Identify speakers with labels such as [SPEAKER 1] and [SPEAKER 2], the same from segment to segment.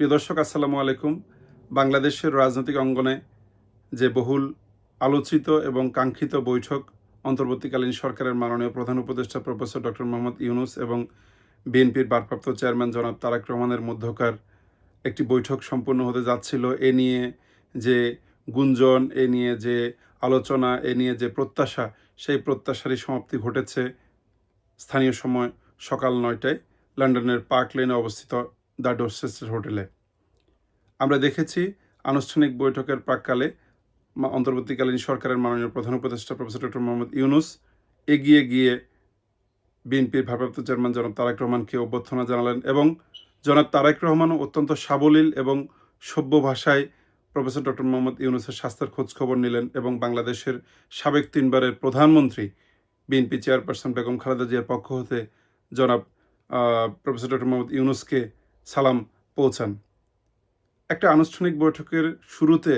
[SPEAKER 1] প্রিয় দর্শক, আসসালামু আলাইকুম। বাংলাদেশের রাজনৈতিক অঙ্গনে যে বহুল আলোচিত এবং কাঙ্ক্ষিত বৈঠক অন্তর্বর্তীকালীন সরকারের মাননীয় প্রধান উপদেষ্টা প্রফেসর ডক্টর মোহাম্মদ ইউনুস এবং বিএনপির ভারপ্রাপ্ত চেয়ারম্যান জনাব তারাক রহমানের মধ্যকার একটি বৈঠক সম্পূর্ণ হতে যাচ্ছিল। এ নিয়ে যে গুঞ্জন, এ নিয়ে যে আলোচনা, এ নিয়ে যে প্রত্যাশা, সেই প্রত্যাশারই সমাপ্তি ঘটেছে স্থানীয় সময় সকাল নয়টায়। লন্ডনের পার্ক লেনে অবস্থিত দ্য ডোরসেস্টার হোটেলে। আমরা দেখেছি আনুষ্ঠানিক বৈঠকের প্রাককালে অন্তর্বর্তীকালীন সরকারের মাননীয় প্রধান উপদেষ্টা প্রফেসর ডক্টর মোহাম্মদ ইউনুস এগিয়ে গিয়ে বিএনপির ভারপ্রাপ্ত চেয়ারম্যান জনাব তারেক রহমানকে অভ্যর্থনা জানালেন এবং জনাব তারেক রহমানও অত্যন্ত সাবলীল এবং সভ্য ভাষায় প্রফেসর ডক্টর মোহাম্মদ ইউনুসের স্বাস্থ্যের খোঁজ খবর নিলেন এবং বাংলাদেশের সাবেক তিনবারের প্রধানমন্ত্রী বিএনপি চেয়ারপারসন বেগম খালেদা জিয়ার পক্ষ হতে জনাব প্রফেসর ডক্টর মোহাম্মদ ইউনুসকে সালাম পৌঁছান। একটা আনুষ্ঠানিক বৈঠকের শুরুতে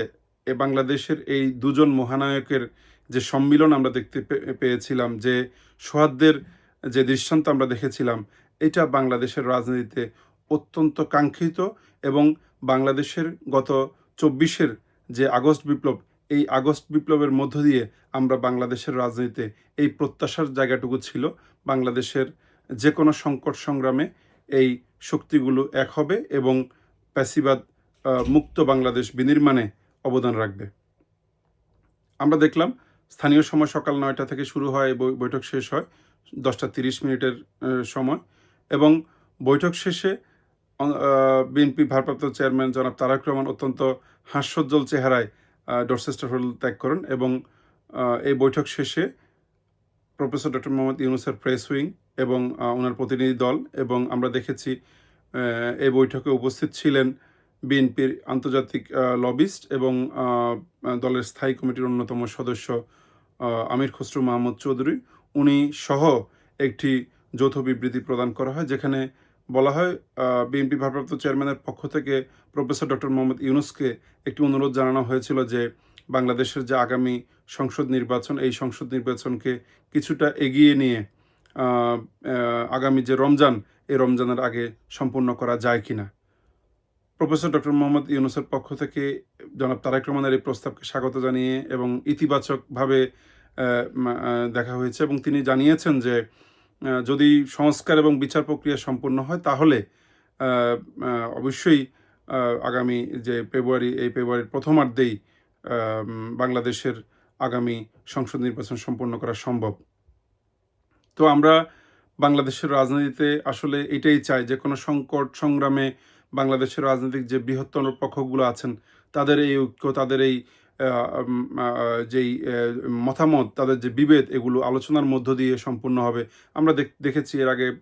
[SPEAKER 1] এ বাংলাদেশের এই দুজন মহানায়কের যে সম্মিলন আমরা দেখতে পেয়েছিলাম, যে সোহাদ্দের যে দৃষ্টান্ত আমরা দেখেছিলাম, এটা বাংলাদেশের রাজনীতিতে অত্যন্ত কাঙ্ক্ষিত এবং বাংলাদেশের গত চব্বিশের যে আগস্ট বিপ্লব, এই আগস্ট বিপ্লবের মধ্য দিয়ে আমরা বাংলাদেশের রাজনীতিতে এই প্রত্যাশার জায়গাটুকু ছিল। বাংলাদেশের যে কোনো সংকট সংগ্রামে এই শক্তিগুলো এক হবে এবং প্যাসিবাদ মুক্ত বাংলাদেশ বিনির্মাণে অবদান রাখবে। আমরা দেখলাম স্থানীয় সময় সকাল নয়টা থেকে শুরু হয় বৈঠক শেষ হয় দশটা তিরিশ মিনিটের সময় এবং বৈঠক শেষে বিএনপি ভারপ্রাপ্ত চেয়ারম্যান জনাব তারাক রহমান অত্যন্ত হাস্যোজ্জ্বল চেহারায় আহ, ডরচেস্টার হোটেল ত্যাগ করেন এবং এই বৈঠক শেষে প্রফেসর ডক্টর মোহাম্মদ ইউনুসের প্রেস উইং এবং ওনার প্রতিনিধি দল এবং আমরা দেখেছি এই বৈঠকে উপস্থিত ছিলেন বিএনপির আন্তর্জাতিক লবিস্ট এবং দলের স্থায়ী কমিটির অন্যতম সদস্য আমির খসরু মাহমুদ চৌধুরী। উনি সহ একটি যৌথ বিবৃতি প্রদান করা হয়, যেখানে বলা হয় বিএনপি ভারপ্রাপ্ত চেয়ারম্যানের পক্ষ থেকে প্রফেসর ডক্টর মোহাম্মদ ইউনুসকে একটি অনুরোধ জানানো হয়েছিল যে, বাংলাদেশের যে আগামী সংসদ নির্বাচন, এই সংসদ নির্বাচনকে কিছুটা এগিয়ে নিয়ে আগামী যে রমজান, এই রমজানের আগে সম্পূর্ণ করা যায় কিনা? প্রফেসর ডক্টর মোহাম্মদ ইউনুসের পক্ষ থেকে জনাব তারেক রহমানের এই প্রস্তাবকে স্বাগত জানিয়ে এবং ইতিবাচকভাবে দেখা হয়েছে এবং তিনি জানিয়েছেন যে যদি সংস্কার এবং বিচার প্রক্রিয়া সম্পূর্ণ হয় তাহলে অবশ্যই আগামী যে ফেব্রুয়ারি, এই ফেব্রুয়ারির প্রথমার্ধেই বাংলাদেশের আগামী সংসদ নির্বাচন সম্পন্ন করা সম্ভব। তো আমরা বাংলাদেশের রাজনীতিতে আসলে এটাই চাই যে কোনো সংকট সংগ্রামে বাংলাদেশের রাজনৈতিক যে বৃহত্তর পক্ষগুলো আছেন, তাদের এই ঐক্য, তাদের এই যেই মতামত, তাদের যে বিভেদ, এগুলো আলোচনার মধ্য দিয়ে সম্পূর্ণ হবে। আমরা দেখ- দেখেছি এর আগে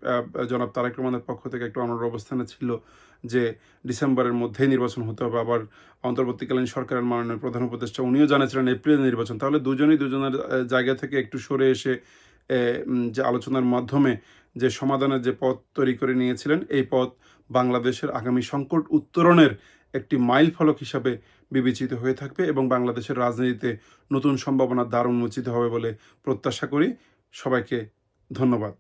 [SPEAKER 1] জনাব তারেক রহমানের পক্ষ থেকে একটু অনর অবস্থানে ছিল যে ডিসেম্বরের মধ্যেই নির্বাচন হতে হবে। আবার অন্তর্বর্তীকালীন সরকারের মাননীয় প্রধান উপদেষ্টা, উনিও জানিয়েছিলেন এপ্রিলে নির্বাচন। তাহলে দুজনই দুজনের জায়গা থেকে একটু সরে এসে যে আলোচনার মাধ্যমে যে সমাধানের যে পথ তৈরি করে নিয়েছিলেন, এই পথ বাংলাদেশের আগামী সংকট উত্তরণের একটি মাইল ফলক হিসাবে বিবেচিত হয়ে থাকবে এবং বাংলাদেশের রাজনীতিতে নতুন সম্ভাবনার দ্বার উন্মোচিত হবে বলে প্রত্যাশা করি। সবাইকে ধন্যবাদ।